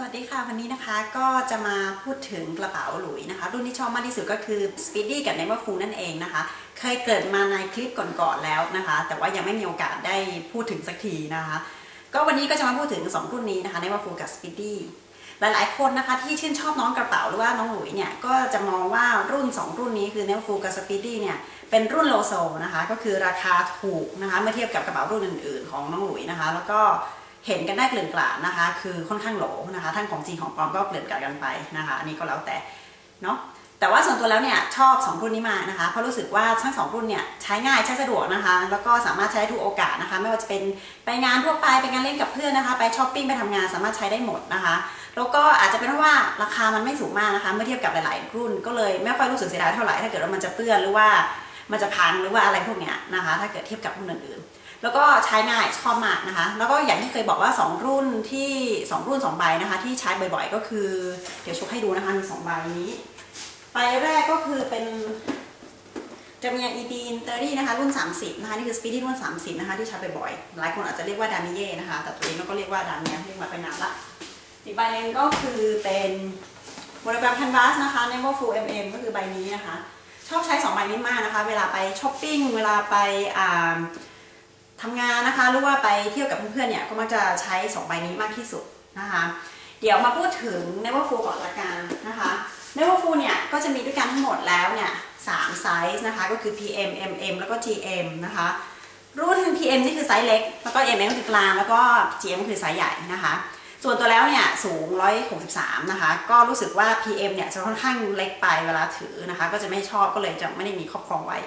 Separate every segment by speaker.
Speaker 1: สวัสดีค่ะวันนี้นะคะก็จะมาพูดถึงกระเป๋าหลุยนะคะ รุ่นที่ชอบมากที่สุดก็คือ Speedy กับ Neverfull นั่นเองนะคะ เคยเกิดมาในคลิปก่อนๆแล้วนะคะ แต่ว่ายังไม่มีโอกาสได้พูดถึงสักทีนะคะ ก็วันนี้ก็จะมาพูดถึง 2 รุ่นนี้นะคะ Neverfull กับ Speedy หลายๆคนนะคะที่ชื่นชอบน้องกระเป๋าหรือว่าน้องหลุยเนี่ยก็จะมองว่ารุ่น 2 รุ่นนี้คือ Neverfull กับ Speedy เนี่ยเป็นรุ่นโลโซนะคะก็คือราคาถูกนะคะเมื่อเทียบกับกระเป๋ารุ่นอื่น ๆ ของน้องหลุยนะคะ แล้วก็ เห็นกันได้เกลื่อนกลาดนะคะ คือค่อนข้างโหลนะคะทั้งของจริงของปลอมก็เกลื่อนกลาดกันไปนะคะ อันนี้ก็แล้วแต่เนาะแต่ว่าส่วนตัวแล้วเนี่ยชอบ 2 รุ่นนี้มากนะคะเพราะรู้สึกว่าทั้งสองรุ่นเนี่ยใช้ง่ายใช้สะดวกนะคะ แล้วก็สามารถใช้ได้ทุกโอกาสนะคะ ไม่ว่าจะเป็นไปงานทั่วไปไปงานเล่นกับเพื่อนนะคะ ไปช้อปปิ้งไปทำงานสามารถใช้ได้หมดนะคะ แล้วก็อาจจะเป็นเพราะว่าราคามันไม่สูงมากนะคะ เมื่อเทียบกับหลาย ๆ รุ่นก็เลยไม่ค่อยรู้สึกเสียดายเท่าไหร่ถ้าเกิดว่ามันจะเปื้อนหรือว่ามันจะพังหรือว่าอะไรพวกเนี้ยนะคะ ถ้าเกิดเทียบกับรุ่นอื่นๆ แล้วก็ใช้ง่ายชอบมากนะคะ แล้วก็อย่างที่เคยบอกว่า 2 รุ่นที่ 2 รุ่น 2 ใบนะคะ ที่ใช้บ่อยๆ ก็คือ เดี๋ยวชกให้ดูนะคะมีสองใบนี้ใบแรกก็คือเป็นจะมี e b 30นะคะ รุ่น 30 นะคะ นี่คือ Speedy รุ่น 30 นะคะ ที่ใช้บ่อยๆ หลายคนอาจจะเรียกว่าดามิเย่นะคะ แต่ตัวเองก็เรียกว่าดามิเย่เรียกมาไปนานละอีกใบนึงก็คือเป็นโมโนแกรม canvas นะคะ Never Full MM ก็คือใบนี้นะคะ ชอบใช้ 2 ใบนี้มากนะคะ เวลาไปช้อปปิ้ง เวลาไปอ่า ทำงานนะคะหรือว่าไปเที่ยวกับเพื่อนๆเนี่ยก็มักจะใช้ 2 ใบนี้มากที่สุดนะคะ เดี๋ยวมาพูดถึง Never Full ก่อนละกันนะคะ Never Full เนี่ยก็จะมีด้วยกันทั้งหมดแล้วเนี่ย3ไซส์นะคะก็คือ PM MM แล้วก็ GM นะคะรุ่น PM นี่คือไซส์เล็ก แล้วก็ MM คือกลาง แล้วก็ GM คือไซส์ใหญ่นะคะ ส่วนตัวแล้วเนี่ยสูง 163 นะคะ ก็รู้สึกว่า PM เนี่ยจะค่อนข้างเล็กไปเวลาถือนะคะ ก็จะไม่ชอบก็เลยจะไม่ได้มีครอบครองไว้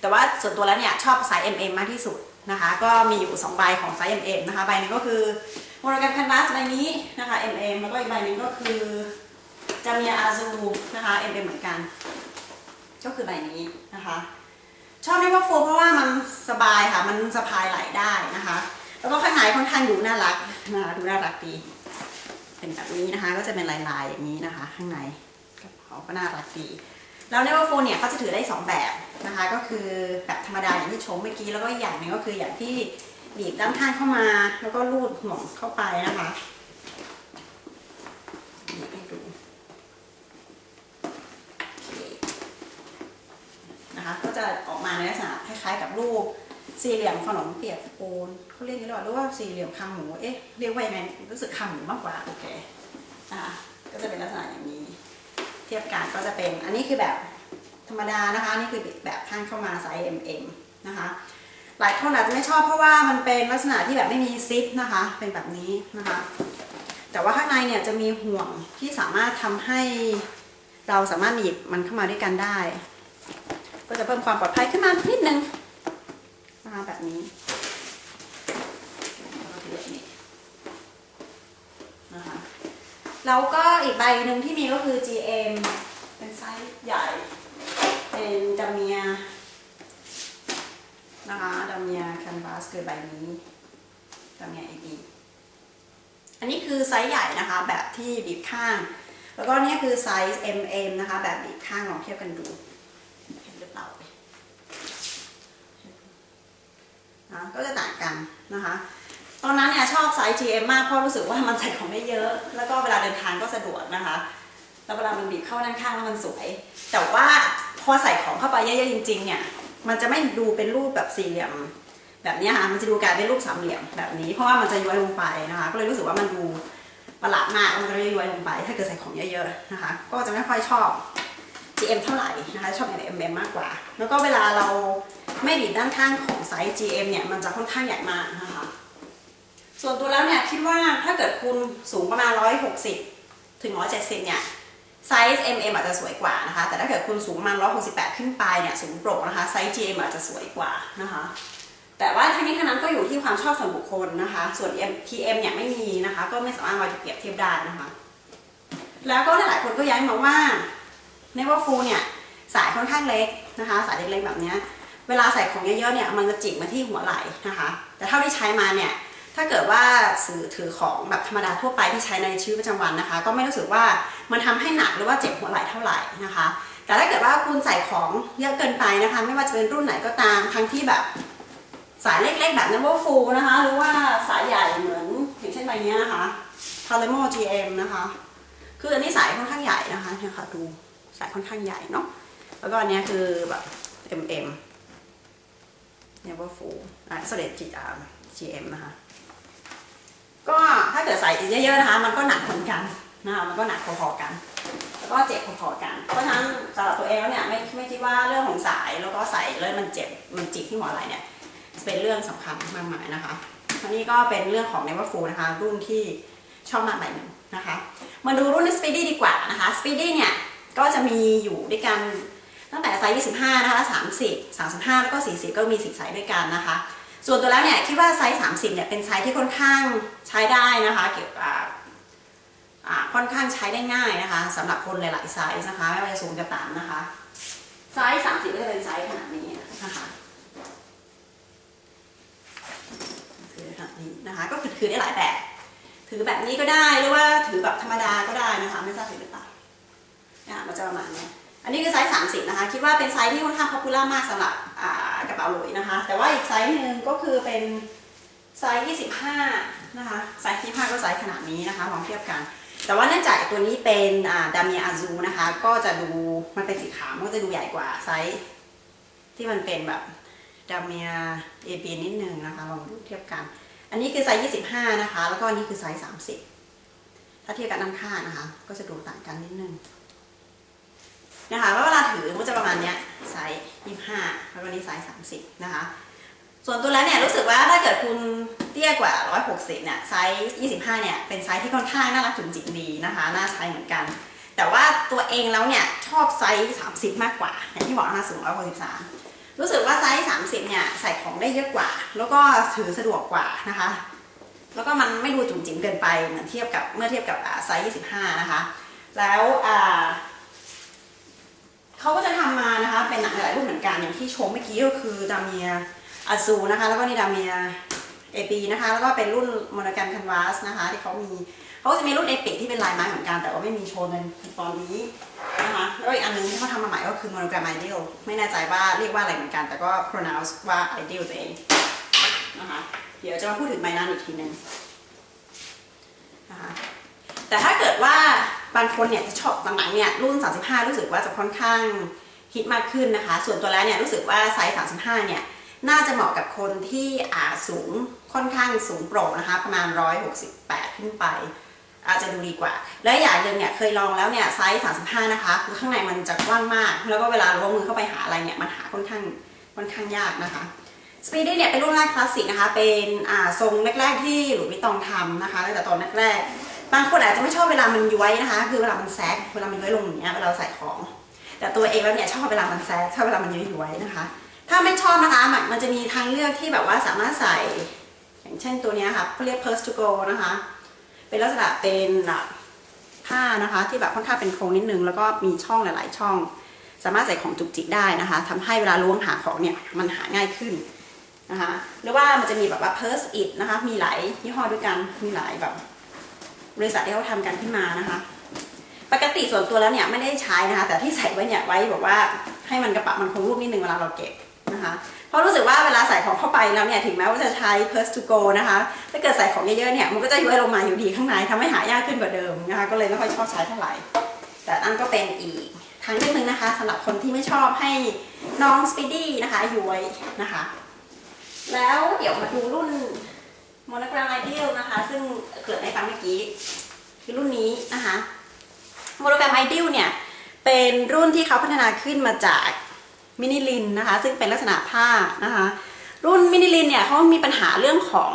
Speaker 1: แต่ว่าส่วนตัวแล้วเนี่ยชอบไซส์ MM มากที่สุด นะคะ ก็มีอยู่ 2 ใบของไซส์ MM นะคะ ใบหนึงก็คือโมโนแกรม canvas ใบนี้นะคะ MM แล้วก็อีกใบหนึงก็คือจามีอาซูนะคะ MM เหมือนกัน ก็คือใบนี้นะคะ ชอบ Never Full เพราะว่ามันสบายค่ะ มันสะพายไหลได้นะคะ แล้วก็ข้างในค่อนข้างดูน่ารักนะคะดูน่ารักดี เป็นแบบนี้นะคะ ก็จะเป็นลายๆอย่างนี้นะคะ ข้างในกระเป๋าก็น่ารักดี แล้ว Never Full เนี่ยเขาจะถือได้ 2 แบบนะคะ ก็คือแบบธรรมดาอย่างที่ชมเมื่อกี้แล้วก็อย่างหนึ่งก็คืออย่างที่บีบด้านข้างเข้ามา แล้วก็ลูดห่วงเข้าไปนะคะนี่ให้ดูโอเคนะคะ ก็จะออกมาในลักษณะคล้ายๆ กับรูปสี่เหลี่ยมขนมเปียกปูนเขาเรียกย่างนี้หรอหรือว่าสี่เหลี่ยมคางหมูเอ๊ะเรียกว่ายังไงรู้สึกคางหมูมากกว่าโอเคนะคะก็จะเป็นลักษณะอย่างนี้ ทียบกันก็จะเป็น อันนี้คือแบบธรรมดานะคะนี่คือแบบข้างเข้ามาไซส์ MM นะคะ หลายคนอาจจะไม่ชอบเพราะว่ามันเป็นลักษณะที่แบบไม่มีซิปนะคะ เป็นแบบนี้นะคะ แต่ว่าข้างในเนี่ยจะมีห่วงที่สามารถทำให้เราสามารถหนีบมันเข้ามาด้วยกันได้ ก็จะเพิ่มความปลอดภัยขึ้นมานิดนึงนะคะแบบนี้แล้วก็ถือแบบนี้นะคะ แล้วก็อีกใบหนึ่งที่มีก็คือ GM เป็นไซส์ใหญ่ เป็นดาเมียนะคะดาเมียแคนวาสคือใบนี้ดาเมีย AB อันนี้คือไซส์ใหญ่นะคะแบบที่บีบข้าง แล้วก็เนี่ยคือไซส์ MM นะคะแบบบีบข้างลองเทียบกันดูเห็นหรือเปล่านะก็จะต่างกันนะคะ ตอนนั้นเนี่ยชอบไซส์ GM มากเพราะรู้สึกว่ามันใส่ของได้เยอะ แล้วก็เวลาเดินทางก็สะดวกนะคะ แล้วเวลามันบีบเข้าด้านข้างแล้วมันสวย แต่ว่าพอใส่ของเข้าไปเยอะๆจริง ๆ เนี่ย มันจะไม่ดูเป็นรูปแบบสี่เหลี่ยม แบบนี้ค่ะ มันจะดูกลายเป็นรูปสามเหลี่ยมแบบนี้ เพราะว่ามันจะย้อยลงไปนะคะ ก็เลยรู้สึกว่ามันดูประหลาดมากมันจะย้อยลงไป ถ้าเกิดใส่ของเยอะๆนะคะ ก็จะไม่ค่อยชอบ GM เท่าไหร่นะคะ ชอบ MM มากกว่า แล้วก็เวลาเราไม่ดีดด้านข้างของไซส์ GM เนี่ย มันจะค่อนข้างใหญ่มากนะคะ ส่วนตัวแล้วเนี่ยคิดว่าถ้าเกิดคุณสูงประมาณ 160 ถึง 170 เนี่ยไซส์ MM อาจจะสวยกว่านะคะ แต่ถ้าเกิดคุณสูงประมาณ 168 ขึ้นไปเนี่ยสูงโปร่งนะคะไซส์ GM อาจจะสวยกว่านะคะ แต่ว่าทั้งนี้ทั้งนั้นก็อยู่ที่ความชอบส่วนบุคคลนะคะ ส่วน PM เนี่ยไม่มีนะคะ ก็ไม่สามารถมาเปรียบเทียบได้นะคะ แล้วก็หลายๆคนก็ย้ายมาว่าในว่าฟูเนี่ยสายค่อนข้างเล็กนะคะ สายเล็กๆแบบเนี้ยเวลาใส่ของเยอะๆเนี่ยมันจะจิกมาที่หัวไหล่นะคะ แต่เท่าที่ใช้มาเนี่ย ถ้าเกิดว่าสื่อถือของแบบธรรมดาทั่วไปที่ใช้ในชีวิตประจำวันนะคะ ก็ไม่รู้สึกว่ามันทำให้หนักหรือว่าเจ็บหัวไหล่เท่าไหร่นะคะ แต่ถ้าเกิดว่าคุณใส่ของเยอะเกินไปนะคะ ไม่ว่าจะเป็นรุ่นไหนก็ตามทั้งที่แบบสายเล็กๆแบบนั้นว่าฟูนะคะหรือว่าสายใหญ่เหมือนอย่างเช่นใบเนี้ยนะคะท Palermo GM นะคะ คืออันนี้สายค่อนข้างใหญ่นะคะเนี่ยค่ะดูสายค่อนข้างใหญ่เนาะแล้วก็อันเนี้ยคือแบบ MM Never Full อะ s o l i d GM นะคะ ก็ถ้าเกิดใส่เยอะๆนะคะ มันก็หนักเหมือนกันนะคะมันก็หนักพอๆกัน แล้วก็เจ็บพอๆกัน เพราะฉะนั้นสำหรับตัวเองแล้วเนี่ยไม่ไม่คิดว่าเรื่องของสายแล้วก็ใส่เลยมันเจ็บมันจิกที่หัวไหล่เนี่ยจะเป็นเรื่องสำคัญมากมายนะคะอันนี้ก็เป็นเรื่องของ Never Full นะคะ รุ่นที่ชอบมากหลายหนึ่งนะคะ มาดูรุ่น Speedy ดีกว่านะคะ Speedy เนี่ยก็จะมีอยู่ด้วยกันตั้งแต่ไซส์25 นะคะ 30 35 แล้วก็ 40 ก็มี10ไซส์ด้วยกันนะคะ ส่วนตัวแล้วเนี่ยคิดว่าไซส์ 30เนี่ยเป็นไซส์ที่ค่อนข้างใช้ได้นะคะเกี่ยวกับอ่าค่อนข้างใช้ได้ง่ายนะคะสำหรับคนหลายๆไซส์นะคะไม่ว่าจะสูงจะต่ำนะคะไซส์30ก็จะเป็นไซส์ขนาดนี้นะคะคือขนาดนี้นะคะก็คือถือได้หลายแบบ ถือแบบนี้ก็ได้หรือว่าถือแบบธรรมดาก็ได้นะคะไม่ทราบถือหรือเปล่าเนี่ยมันจะประมาณนี้ อันนี้คือไซส์ 30 นะคะ คิดว่าเป็นไซส์ที่ค่อนข้างพ o p ูล่ามากสำหรับกระเป๋าหลุยนะคะ แต่ว่าอีกไซส์หนึ่งก็คือเป็นไซส์ 25 นะคะ ไซส์ 25 ก็ไซส์ขนาดนี้นะคะลองเทียบกัน แต่ว่าเนื่องจากตัวนี้เป็นดามิอาซูนะคะ ก็จะดูมันเป็นสีขาวมันก็จะดูใหญ่กว่าไซส์ที่มันเป็นแบบดามิอาเอบีนิดนึงนะคะ ลองดูเทียบกัน อันนี้คือไซส์ 25 นะคะ แล้วก็อันนี้คือไซส์ 30 ถ้าเทียบกันด้านข้างนะคะ ก็จะดูต่างกันนิดนึง นะคะแล้วเวลาถือมันจะประมาณเนี้ยไซส์25แล้วก็นี่ไซส์30นะคะ ส่วนตัวแล้วเนี่ยรู้สึกว่าถ้าเกิดคุณเตี้ยกว่า 160เนี่ยไซส์25เนี่ยเป็นไซส์ที่ค่อนข้างน่ารักจุ๋มจิ๋มดีนะคะน่าใช้เหมือนกัน แต่ว่าตัวเองแล้วเนี่ยชอบไซส์30 มากกว่าอย่างที่บอกนะสูง163รู้สึกว่าไซส์30เนี่ยใส่ของได้เยอะกว่า แล้วก็ถือสะดวกกว่านะคะแล้วก็มันไม่ดูจุ๋มจิ๋มเกินไปเหมือนเทียบกับเมื่อเทียบกับไซส์25 นะคะ แล้วอ่า เขาก็จะทำมานะคะ เป็นหนังหลายรุ่นเหมือนกันอย่างที่ชมเมื่อกี้ก็คือดามียอาซูนะคะ แล้วก็นี่ดามียเอปีนะคะ แล้วก็เป็นรุ่นโมโนแกรมคันวาสนะคะ ที่เขามีเขาจะมีรุ่นเอปิกที่เป็นลายไม้เหมือนกัน แต่ว่าไม่มีโชว์ในตอนนี้นะคะแล้วอีกอันหนึงที่เขาทำมาใหม่ก็คือโมโนแกรมไอเดียลไม่แน่ใจว่าเรียกว่าอะไรเหมือนกัน แต่ก็ pronounce ว่า ideal ตัวเองนะคะเดี๋ยวจะมาพูดถึงใบนั้นอีกทีหนึงนะคะแต่ถ้าเกิดว่า บางคนเนี่ยจะชอบหลังๆเนี่ยรุ่น 35 รู้สึกว่าจะค่อนข้างฮิตมากขึ้นนะคะ ส่วนตัวแล้วเนี่ยรู้สึกว่าไซส์ 35 เนี่ยน่าจะเหมาะกับคนที่อาสูงค่อนข้างสูงโปร่งนะคะ ประมาณ 168 ขึ้นไป อาจจะดูดีกว่า และอย่างหนึ่งเนี่ยเคยลองแล้วเนี่ยไซส์ 35 นะคะ คือข้างในมันจะกว้างมาก แล้วก็เวลาล้วงมือเข้าไปหาอะไรเนี่ยมันหาค่อนข้างค่อนข้างยากนะคะสปีดี้เนี่ยเป็นรุ่นแรกคลาสสิกนะคะ เป็นอ่าทรงแรก ๆ ที่หลุยส์วิตตองทำนะคะตั้งแต่ตอนแรกๆ บางคนอาจจะไม่ชอบเวลามันย้วยนะคะ คือเวลามันแซกเวลามันย้วยลงอย่างเงี้ยเวลาใส่ของ แต่ตัวเองแล้วเนี่ยชอบเวลามันแซกชอบเวลามันย้วยๆนะคะ ถ้าไม่ชอบนะคะมันจะมีทางเลือกที่แบบว่าสามารถใส่ อย่างเช่นตัวเนี้ยค่ะเขาเรียก purse to go นะคะ เป็นลักษณะเป็นผ้านะคะ ที่แบบค่อนข้างเป็นโครงนิดนึงแล้วก็มีช่องหลาย ๆ ช่อง สามารถใส่ของจุกจิกได้นะคะทำให้เวลาล้วงหาของเนี่ยมันหาง่ายขึ้นนะคะหรือว่ามันจะมีแบบว่า Purse It นะคะ มีหลายยี่ห้อด้วยกันมีหลายแบบ บริษัทที่เขาทำกันขึ้นมานะคะ ปกติส่วนตัวแล้วเนี่ยไม่ได้ใช้นะคะ แต่ที่ใส่ไว้เนี่ยไว้แบบว่าให้มันกระปะมันคงรูปนิดนึงเวลาเราเก็บนะคะเพราะรู้สึกว่าเวลาใส่ของเข้าไปแล้วเนี่ยถึงแม้ว่าจะใช้ Purse to go นะคะ ถ้าเกิดใส่ของเยอะๆเนี่ยมันก็จะย้วยลงมาอยู่ดีข้างในทำให้หายากขึ้นกว่าเดิมนะคะก็เลยไม่ค่อยชอบใช้เท่าไหร่ แต่อันก็เป็นอีกทางเลือกนึงนะคะสำหรับคนที่ไม่ชอบให้น้องสปีดี้นะคะย้วยนะคะ แล้วเดี๋ยวมาดูรุ่น โมโนแกรมไอเดียลนะคะ ซึ่งเกิดในฟังเมื่อกี้ คือรุ่นนี้นะคะโมโนแกรมไอเดียลเนี่ย เป็นรุ่นที่เขาพัฒนาขึ้นมาจากมินิลินนะคะ ซึ่งเป็นลักษณะผ้านะคะ รุ่นมินิลินเนี่ยเขามีปัญหาเรื่องของ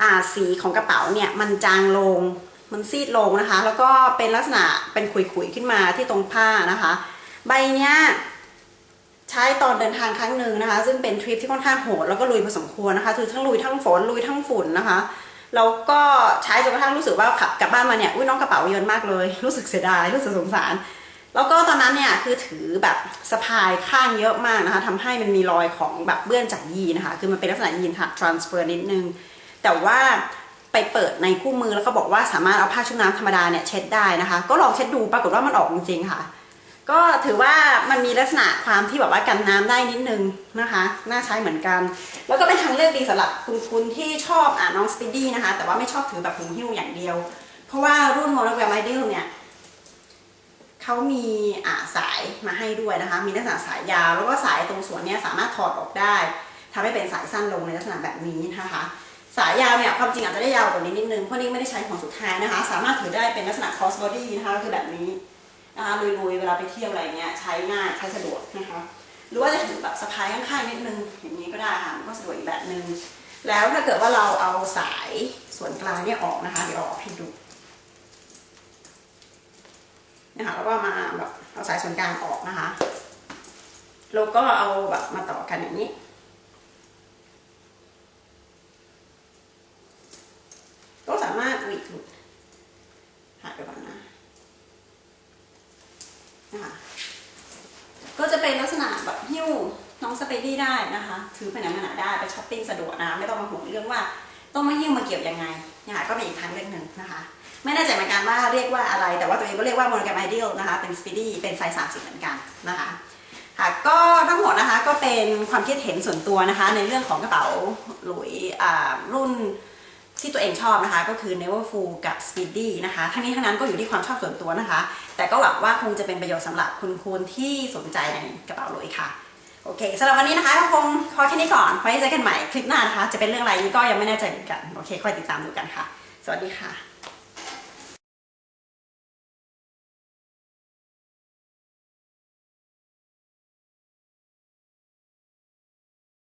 Speaker 1: อสีของกระเป๋าเนี่ย มันจางลงมันซีดลงนะคะ แล้วก็เป็นลักษณะเป็นขุยๆขึ้นมาที่ตรงผ้านะคะ ใบเนี้ย ใช้ตอนเดินทางครั้งหนึ่งนะคะ ซึ่งเป็นทริปที่ค่อนข้างโหดแล้วก็ลุยพอสมควรนะคะคือทั้งลุยทั้งฝนลุยทั้งฝุ่นนะคะแล้วก็ใช้จนกระทั่งรู้สึกว่าขับกลับบ้านมาเนี่ยอุ้ยน้องกระเป๋าเยินมากเลย รู้สึกเสียดายรู้สึกสงสาร แล้วก็ตอนนั้นเนี่ยคือถือแบบสะพายข้างเยอะมากนะคะทำให้มันมีรอยของแบบเบื้องจากยีนะคะ คือมันเป็นลักษณะยีนทรานสเฟอร์นิดนึง แต่ว่าไปเปิดในคู่มือแล้วก็บอกว่าสามารถเอาผ้าชุบน้ำธรรมดาเนี่ยเช็ดได้นะคะ ก็ลองเช็ดดูปรากฏว่ามันออกจริงๆค่ะ ก็ถือว่ามันมีลักษณะความที่แบบว่ากันน้ำได้นิดนึงนะคะ น่าใช้เหมือนกัน แล้วก็เป็นทางเลือกดีสำหรับคุณคุณที่ชอบอ่าน้องสปีดี้นะคะ แต่ว่าไม่ชอบถือแบบถุงหิ้วอย่างเดียว เพราะว่ารุ่น Monogram Ideal เนี่ยเขามีอ่าสายมาให้ด้วยนะคะ มีลักษณะสายยาว แล้วก็สายตรงส่วนนี้สามารถถอดออกได้ทำให้เป็นสายสั้นลงในลักษณะแบบนี้นะคะ สายยาวเนี่ยความจริงอาจจะได้ยาวกว่านี้นิดนึงเพราะนี่ไม่ได้ใช้ของสุดท้ายนะคะ สามารถถือได้เป็นลักษณะ cross body นะคะก็คือแบบนี้ นะคะลุยๆเวลาไปเที่ยวอะไรเงี้ยใช้ง่ายใช้สะดวกนะคะหรือว่าจะถือแบบสะพายข้างๆนิดนึงอย่างนี้ก็ได้ค่ะมันก็สะดวกอีกแบบนึงแล้วถ้าเกิดว่าเราเอาสายส่วนกลางเนี่ยออกนะคะ เดี๋ยวอออกให้ดูนะคะแล้วก็มาแบบเอาสายส่วนกลางออกนะคะแล้วก็เอาแบบมาต่อกันอย่างนี้ ก็สามารถหวีดหลุดหายไปก่อนนะนะคะก็จะเป็นลักษณะแบบหิ้ว น้องสเปดี้ได้นะคะถือไปไหนมาไหนได้ไปช้อปปิ้งสะดวกนะไม่ต้องมาห่วงเรื่องว่าต้องมาหิ้วมาเกี่ยวยังไงนะคะก็เป็นอีกทางเลือกหนึ่งนะคะ ไม่แน่ใจเหมือนกันว่าเรียกว่าอะไร แต่ว่าตัวเองก็เรียกว่าโมโนแกรมไอเดียลนะคะเป็นสปีดี้เป็นไซส์สามสิบเหมือนกันนะคะค่ะก็ทั้งหมดนะคะก็เป็นความคิดเห็นส่วนตัวนะคะ ในเรื่องของกระเป๋าหลุยอ่ารุ่นที่ตัวเองชอบนะคะก็คือ Neverfull กับ Speedy นะคะทั้งนี้ทั้งนั้นก็อยู่ที่ความชอบส่วนตัวนะคะ แต่ก็หวังว่าคงจะเป็นประโยชน์สำหรับคุณคุณที่สนใจในกระเป๋าหลุยค่ะ โอเคสำหรับวันนี้นะคะก็คงพอแค่นี้ก่อนไว้เจอกันใหม่คลิปหน้านะคะ จะเป็นเรื่องอะไรนี้ก็ยังไม่แน่ใจเหมือนกัน โอเคคอยติดตามดูกันค่ะ สวัสดีค่ะ